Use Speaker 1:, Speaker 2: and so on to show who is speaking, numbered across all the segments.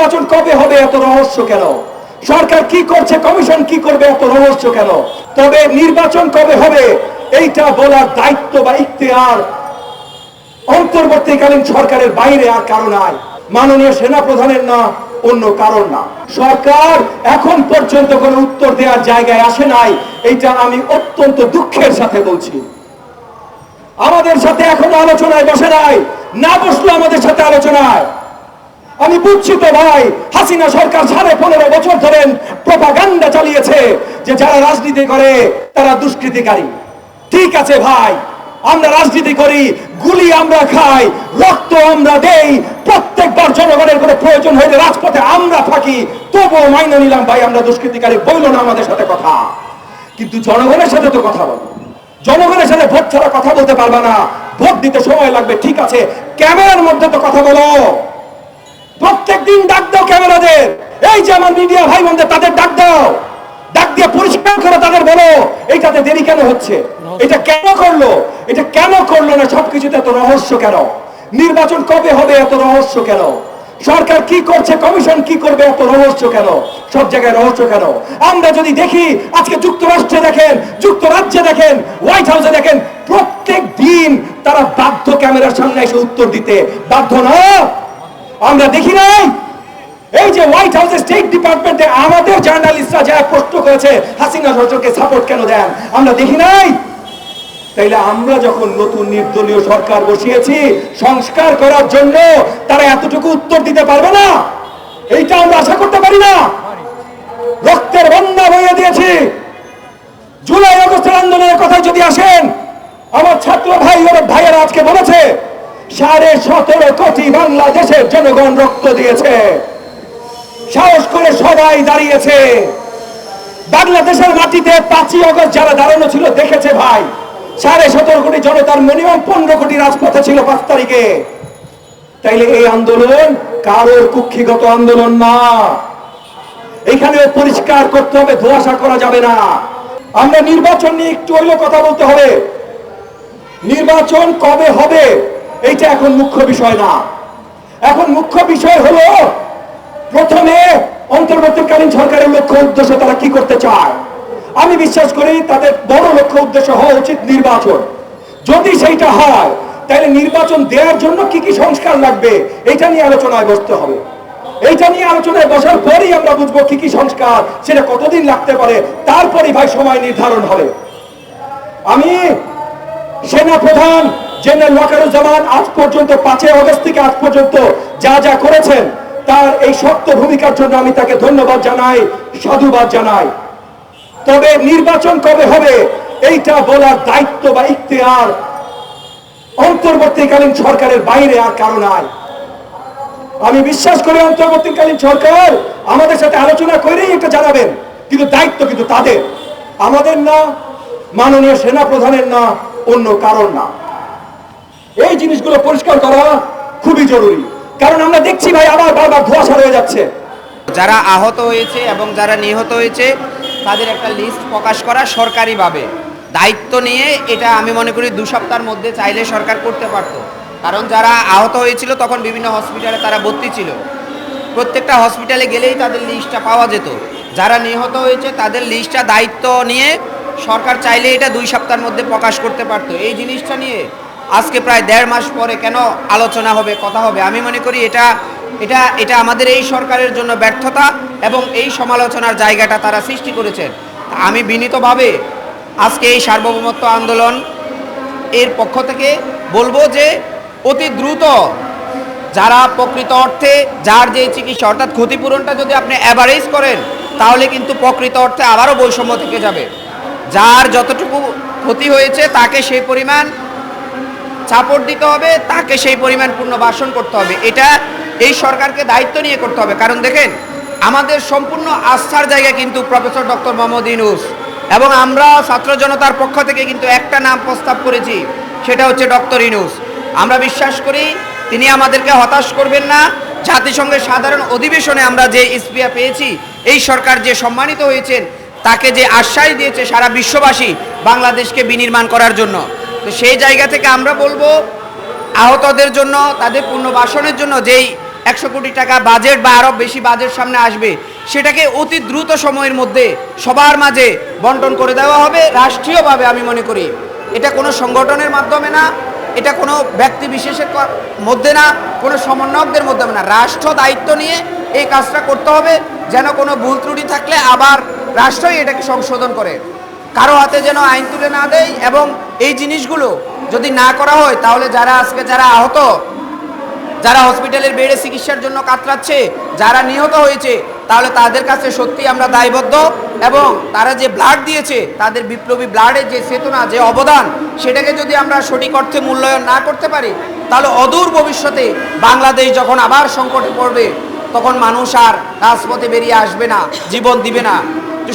Speaker 1: নির্বাচন কবে হবে, এত রহস্য কেন? সরকার কি করছে, কমিশন কি করবে, এত রহস্য কেন? তবে নির্বাচন কবে হবে, এইটা বলার দায়িত্ব বা ইখতিয়ার অন্তর্বর্তীকালীন সরকারের বাইরে আর কারও নাই। মাননীয় সেনা প্রধানের না, অন্য কারণ না। সরকার এখন পর্যন্ত কোনো উত্তর দেওয়ার জায়গায় আসে নাই, এইটা আমি অত্যন্ত দুঃখের সাথে বলছি। আমাদের সাথে এখনও আলোচনায় বসে নাই, না বসল আমাদের সাথে আলোচনায়। আমি বুঝছি তো ভাই, হাসিনা সরকার সাড়ে পনেরো বছর ধরেন প্রপাগান্ডা চালিয়েছে যে যারা রাজনীতি করে, তারা দুষ্কৃতিকারী। ঠিক আছে ভাই, আমরা রাজনীতি করি, গুলি আমরা খাই, রক্ত আমরা দেই, প্রত্যেকবার জনগণের কোনো প্রয়োজন হইলে রাজপথে আমরা থাকি, তবুও মাইনে নিলাম ভাই, আমরা দুষ্কৃতিকারী, বইল না আমাদের সাথে কথা। কিন্তু জনগণের সাথে তো কথা বলো। জনগণের সাথে ভোট ছাড়া কথা বলতে পারবে না। ভোট দিতে সময় লাগবে, ঠিক আছে। ক্যামেরার মধ্যে তো কথা বলো। প্রত্যেক দিন ডাক দাও ক্যামেরাদের। এই যে আমার মিডিয়া ভাই বোনদের তাদের ডাক দাও। ডাক দিয়ে পরিষ্কার করে তাদের বলো, এইটাতে দেরি কেন হচ্ছে? এটা কেন করল? এটা কেন করল না? সবকিছুতে এত রহস্য কেন? নির্বাচন কবে হবে এত রহস্য কেন? সরকার কি করছে, কমিশন কি করবে এত রহস্য কেন? সব জায়গায় রহস্য কেন? আমরা যদি দেখি, আজকে যুক্তরাষ্ট্রে দেখেন, যুক্তরাজ্যে দেখেন, হোয়াইট হাউসে দেখেন, প্রত্যেক দিন তারা বাধ্য ক্যামেরার সামনে এসে উত্তর দিতে বাধ্য না। আমরা দেখি নাই। এই যে হোয়াইট হাউসে স্টেট ডিপার্টমেন্টে আমাদের জার্নালিস্টরা যা প্রশ্ন করেছে, হাসিনা সরকারকে সাপোর্ট কেন দেন? আমরা দেখি নাই। তাইলে আমরা যখন নতুন নির্দলীয় সরকার বসিয়েছি, সংস্কার করার জন্য তারা এতটুকু উত্তর দিতে পারবে না। এইটা আমরা আশা করতে পারি না। রক্তের বন্যা বইয়ে দিয়েছি। জুলাই আগস্টের আন্দোলনের কথায় যদি আসেন, আমার ছাত্র ভাই ভাইয়েরা আজকে বলেছে সাড়ে সতেরো কোটি বাংলাদেশের জনগণ রক্ত দিয়েছে। সাহস করে সবাই দাঁড়িয়েছে। বাংলাদেশের মাটিতে পাঁচই অগস্ট যারা দাঁড়ানো ছিল, দেখেছে ভাই, সাড়ে সতেরো কোটি জনতার মিনিমাম পনেরো কোটি রাজপথে ছিল পাঁচ তারিখে। তাইলে এই আন্দোলন কারোর কুক্ষিগত আন্দোলন না। এখানেও পরিষ্কার করতে হবে, ধোয়াশা করা যাবে না। আমরা নির্বাচন নিয়ে একটু হইলেও কথা বলতে হবে। নির্বাচন কবে হবে? এইটা এখন মুখ্য বিষয় না। এখন মুখ্য বিষয় হলো, প্রথমে অন্তর্বর্তীকালীন সরকারের লক্ষ্য উদ্দেশ্য তারা কি করতে চায়? আমি বিশ্বাস করি তাদের বড় লক্ষ্য উদ্দেশ্য হওয়া উচিত নির্বাচন। যদি সেইটা হয়, তাহলে নির্বাচন দেওয়ার জন্য কি কি সংস্কার লাগবে এটা নিয়ে আলোচনায় বসতে হবে। এইটা নিয়ে আলোচনায় বসার পরেই আমরা বুঝব কি কি সংস্কার সেটা কতদিন লাগতে পারে, তারপরেই ভাই সময় নির্ধারণ হবে। আমি সেনা প্রধান জেনারেল ওয়াকারুজ্জামান আজ পর্যন্ত পাঁচই অগস্ট থেকে আজ পর্যন্ত যা যা করেছেন, তার এই শক্ত ভূমিকার জন্য আমি তাকে ধন্যবাদ জানাই, সাধুবাদ জানাই। তবে নির্বাচন কবে হবে, এইটা বলার দায়িত্ব বা ইখতিয়ার অন্তর্বর্তীকালীন সরকারের বাইরে আর কারও নাই। আমি বিশ্বাস করি অন্তর্বর্তীকালীন সরকার আমাদের সাথে আলোচনা করেই এটা জানাবেন, কিন্তু দায়িত্ব কিন্তু তাদের। আমাদের না, মাননীয় সেনা প্রধানের না, অন্য কারণ না। এই জিনিসগুলো পরিষ্কার করা খুবই জরুরি। কারণ আমরা দেখছি ভাই, আবার বারবার ধোঁয়াশা হয়ে যাচ্ছে।
Speaker 2: যারা আহত হয়েছে এবং যারা নিহত হয়েছে, তাদের একটা লিস্ট প্রকাশ করা সরকারিভাবে। দায়িত্ব নিয়ে এটা আমি মনে করি দু সপ্তাহের মধ্যে চাইলে সরকার করতে পারত। কারণ যারা আহত হয়েছিল, তখন বিভিন্ন হসপিটালে তারা ভর্তি ছিল। প্রত্যেকটা হসপিটালে গেলেই তাদের লিস্টটা পাওয়া যেত। যারা নিহত হয়েছে, তাদের লিস্টটা দায়িত্ব নিয়ে সরকার চাইলে এটা দুই সপ্তাহের মধ্যে প্রকাশ করতে পারতো। এই জিনিসটা নিয়ে আজকে প্রায় দেড় মাস পরে কেন আলোচনা হবে, কথা হবে? আমি মনে করি এটা এটা এটা আমাদের এই সরকারের জন্য ব্যর্থতা এবং এই সমালোচনার জায়গাটা তারা সৃষ্টি করেছেন। আমি বিনীতভাবে আজকে এই সার্বভৌমত্ব আন্দোলন এর পক্ষ থেকে বলব যে অতি দ্রুত যারা প্রকৃত অর্থে যার যে চিকিৎসা, অর্থাৎ ক্ষতিপূরণটা যদি আপনি অ্যাভারেজ করেন, তাহলে কিন্তু প্রকৃত অর্থে আবারও বৈষম্য থেকে যাবে। যার যতটুকু ক্ষতি হয়েছে, তাকে সেই পরিমাণ সাপোর্ট দিতে হবে, তাকে সেই পরিমাণ পুনর্বাসন করতে হবে। এটা এই সরকারকে দায়িত্ব নিয়ে করতে হবে। কারণ দেখেন, আমাদের সম্পূর্ণ আস্থার জায়গা কিন্তু প্রফেসর ডক্টর মোহাম্মদ ইনুস এবং আমরা ছাত্র জনতার পক্ষ থেকে কিন্তু একটা নাম প্রস্তাব করেছি, সেটা হচ্ছে ডক্টর ইনুস আমরা বিশ্বাস করি, তিনি আমাদেরকে হতাশ করবেন না। জাতিসংঘের সাধারণ অধিবেশনে আমরা যে ইস্পিয়া পেয়েছি, এই সরকার যে সম্মানিত হয়েছেন, তাকে যে আশ্বাস দিয়েছে সারা বিশ্ববাসী বাংলাদেশকে বিনির্মাণ করার জন্য। তো সেই জায়গা থেকে আমরা বলব, আহতদের জন্য, তাদের পুনর্বাসনের জন্য যেই একশো কোটি টাকা বাজেট বা আরও বেশি বাজেট সামনে আসবে, সেটাকে অতি দ্রুত সময়ের মধ্যে সবার মাঝে বন্টন করে দেওয়া হবে। রাষ্ট্রীয়ভাবে আমি মনে করি, এটা কোনো সংগঠনের মাধ্যমে না, এটা কোনো ব্যক্তি বিশেষের মধ্যে না, কোনো সমন্বয়কদের মধ্যে না। রাষ্ট্র দায়িত্ব নিয়ে এই কাজটা করতে হবে, যেন কোনো ভুল ত্রুটি থাকলে আবার রাষ্ট্রই এটাকে সংশোধন করে। কারও হাতে যেন আইন তুলে না দেয় এবং এই জিনিসগুলো যদি না করা হয়, তাহলে যারা আজকে যারা আহত, যারা হসপিটালের বেডে চিকিৎসার জন্য কাতরাচ্ছে, যারা নিহত হয়েছে, তাহলে তাদের কাছে সত্যি আমরা দায়বদ্ধ এবং তারা যে ব্লাড দিয়েছে, তাদের বিপ্লবী ব্লাডের যে চেতনা, যে অবদান, সেটাকে যদি আমরা সঠিক অর্থে মূল্যায়ন না করতে পারি, তাহলে অদূর ভবিষ্যতে বাংলাদেশ যখন আবার সংকটে পড়বে, তখন মানুষ আর রাজপথে বেরিয়ে আসবে না, জীবন দিবে না।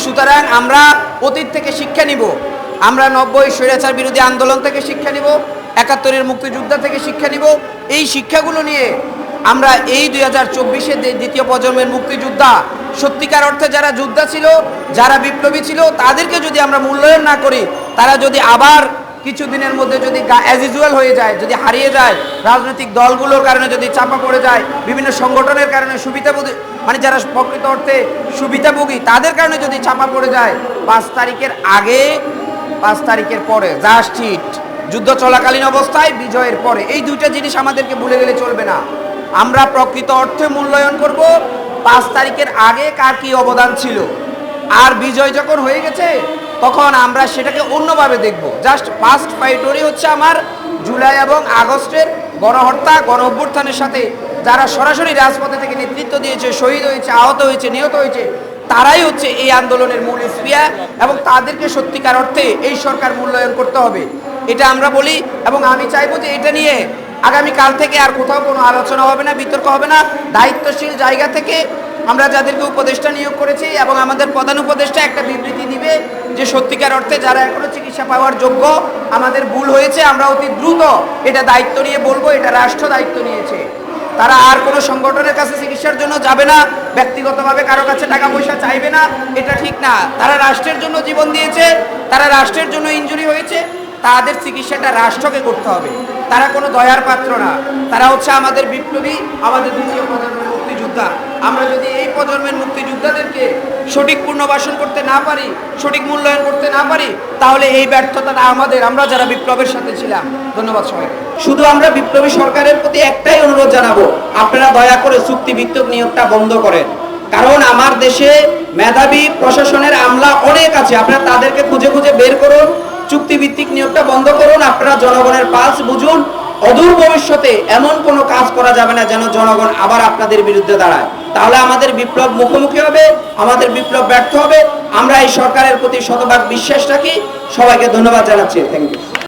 Speaker 2: সুতরাং আমরা অতীত থেকে শিক্ষা নিব। আমরা নব্বই স্বৈরাচার বিরোধী আন্দোলন থেকে শিক্ষা নিব, একাত্তরের মুক্তিযোদ্ধা থেকে শিক্ষা নিব। এই শিক্ষাগুলো নিয়ে আমরা এই দুই হাজার চব্বিশে দ্বিতীয় প্রজন্মের মুক্তিযোদ্ধা, সত্যিকার অর্থে যারা যোদ্ধা ছিল, যারা বিপ্লবী ছিল, তাদেরকে যদি আমরা মূল্যায়ন না করি, তারা যদি আবার কিছু দিনের মধ্যে যদি অ্যাজ ইউজুয়াল হয়ে যায়, যদি হারিয়ে যায়, রাজনৈতিক দলগুলোর কারণে যদি চাপা পড়ে যায়, বিভিন্ন সংগঠনের কারণে সুবিধাভোগী মানে যারা প্রকৃত অর্থে সুবিধাভোগী, তাদের কারণে যদি চাপা পড়ে যায়, পাঁচ তারিখের আগে, পাঁচ তারিখের পরে জাস্ট হিট যুদ্ধ চলাকালীন অবস্থায়, বিজয়ের পরে, এই দুইটা জিনিস আমাদেরকে ভুলে গেলে চলবে না। আমরা প্রকৃত অর্থে মূল্যায়ন করব, পাঁচ তারিখের আগে কার কি অবদান ছিল? আর বিজয় যখন হয়ে গেছে তখন আমরা সেটাকে অন্যভাবে দেখব। জাস্ট ফার্স্ট ফাইটরি হচ্ছে আমার জুলাই এবং আগস্টের গণহত্যা গণ অভ্যুত্থানের সাথে যারা সরাসরি রাজপথে থেকে নেতৃত্ব দিয়েছে, শহীদ হয়েছে, আহত হয়েছে, নিহত হয়েছে, তারাই হচ্ছে এই আন্দোলনের মূল স্পিয়া এবং তাদেরকে সত্যিকার অর্থে এই সরকার মূল্যায়ন করতে হবে। এটা আমরা বলি এবং আমি চাইব যে এটা নিয়ে আগামীকাল থেকে আর কোথাও কোনো আলোচনা হবে না, বিতর্ক হবে না। দায়িত্বশীল জায়গা থেকে আমরা যাদেরকে উপদেষ্টা নিয়োগ করেছি এবং আমাদের প্রধান উপদেষ্টা একটা বিবৃতি দিবে যে সত্যিকার অর্থে যারা এখনও চিকিৎসা পাওয়ার যোগ্য, আমাদের ভুল হয়েছে, আমরা অতি দ্রুত এটা দায়িত্ব নিয়ে বলব, এটা রাষ্ট্র দায়িত্ব নিয়েছে। তারা আর কোনো সংগঠনের কাছে চিকিৎসার জন্য যাবে না, ব্যক্তিগতভাবে কারও কাছে টাকা পয়সা চাইবে না, এটা ঠিক না। তারা রাষ্ট্রের জন্য জীবন দিয়েছে, তারা রাষ্ট্রের জন্য ইনজুরি হয়েছে, তাদের চিকিৎসাটা রাষ্ট্রকে করতে হবে। তারা কোনো দয়ার পাত্র না। তারা হচ্ছে আমাদের বিপ্লবী, আমাদের দ্বিতীয় প্রজন্মের মুক্তিযোদ্ধা। আমরা যদি এই প্রজন্মের মুক্তিযোদ্ধাদেরকে সঠিক পুনর্বাসন করতে না পারি, সঠিক মূল্যায়ন করতে না পারি, তাহলে এই ব্যর্থতাটা আমাদের, আমরা যারা বিপ্লবের সাথে ছিলাম। ধন্যবাদ সবাইকে। শুধু আমরা বিপ্লবী সরকারের প্রতি একটাই অনুরোধ জানাব, আপনারা দয়া করে চুক্তিভিত্তিক নিয়োগটা বন্ধ করেন। কারণ আমার দেশে মেধাবী প্রশাসনের আমলা অনেক আছে, আপনারা তাদেরকে খুঁজে খুঁজে বের করুন চুক্তিভিত্তিক নিয়োগটা বন্ধ করুন, আপনারা জনগণের পালস বুঝুন অদূর ভবিষ্যতে এমন কোনো কাজ করা যাবে না যেন জনগণ আবার আপনাদের বিরুদ্ধে দাঁড়ায়। তাহলে আমাদের বিপ্লব মুখোমুখি হবে, আমাদের বিপ্লব ব্যর্থ হবে। আমরা এই সরকারের প্রতি শতভাগ বিশ্বাস রাখি। সবাইকে ধন্যবাদ জানাচ্ছি। Thank you